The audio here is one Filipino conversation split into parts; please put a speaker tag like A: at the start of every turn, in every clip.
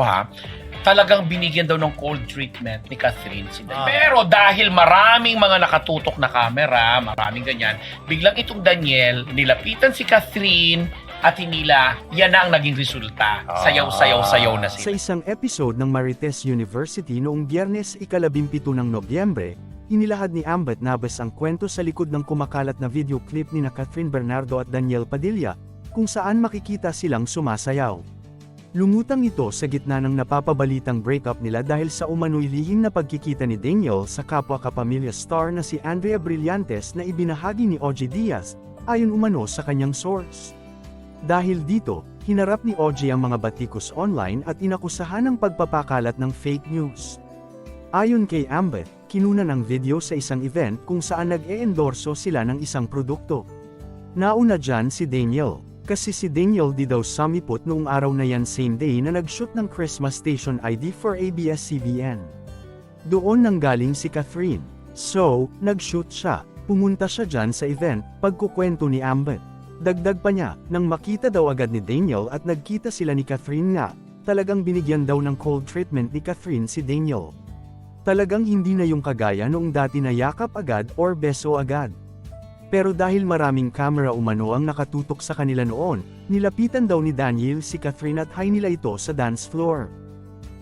A: ha, talagang binigyan daw ng cold treatment ni Catherine si
B: Ah.
A: Pero dahil maraming mga nakatutok na camera, maraming ganyan, biglang itong Daniel, nilapitan si Catherine at hinila, yan na ang naging resulta. Sayaw-sayaw-sayaw na
C: Sa
A: sila.
C: isang episode ng Marites University noong biyernes ikalabimpito ng Nobyembre, inilahad ni Ambet Nabes ang kwento sa likod ng kumakalat na video clip ni na Catherine Bernardo at Daniel Padilla, kung saan makikita silang sumasayaw. Lumutang ito sa gitna ng napapabalitang breakup nila dahil sa umano'y lihim na pagkikita ni Daniel sa kapwa kapamilya star na si Andrea Brillantes na ibinahagi ni OG Diaz, ayon umano sa kanyang source. Dahil dito, hinarap ni OG ang mga batikos online at inakusahan ng pagpapakalat ng fake news. Ayon kay Ambet, kinunan ang video sa isang event kung saan nag-e-endorso sila ng isang produkto. Nauna dyan si Daniel, kasi si Daniel di daw sumipot noong araw na yan same day na nag-shoot ng Christmas Station ID for ABS-CBN. Doon nang galing si Catherine. So, nag-shoot siya. Pumunta siya dyan sa event, pagkukwento ni Ambet. Dagdag pa niya, nang makita daw agad ni Daniel at nagkita sila ni Catherine nga, talagang binigyan daw ng cold treatment ni Catherine si Daniel. Talagang hindi na yung kagaya noong dati na yakap agad or beso agad. Pero dahil maraming camera umano ang nakatutok sa kanila noon, nilapitan daw ni Daniel si Catherine at high nila ito sa dance floor.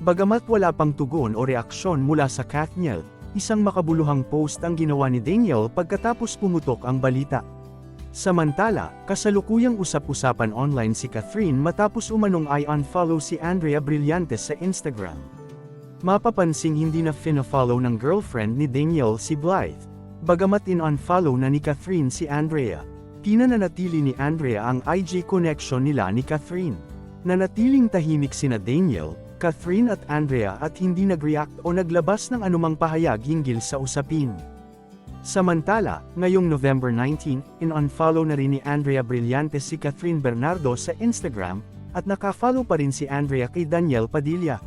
C: Bagamat wala pang tugon o reaksyon mula sa Kathniel, isang makabuluhang post ang ginawa ni Daniel pagkatapos pumutok ang balita. Samantala, kasalukuyang usap-usapan online si Catherine matapos umanong ay unfollow si Andrea Brillantes sa Instagram. Mapapansing hindi na fina-follow ng girlfriend ni Daniel si Blythe. Bagamat in-unfollow na ni Catherine si Andrea, pinananatili ni Andrea ang IG connection nila ni Catherine. Nanatiling tahimik sina Daniel, Catherine at Andrea at hindi nag-react o naglabas ng anumang pahayag hinggil sa usapin. Samantala, ngayong November 19, in-unfollow na rin ni Andrea Brillantes si Catherine Bernardo sa Instagram, at nakafollow pa rin si Andrea kay Daniel Padilla.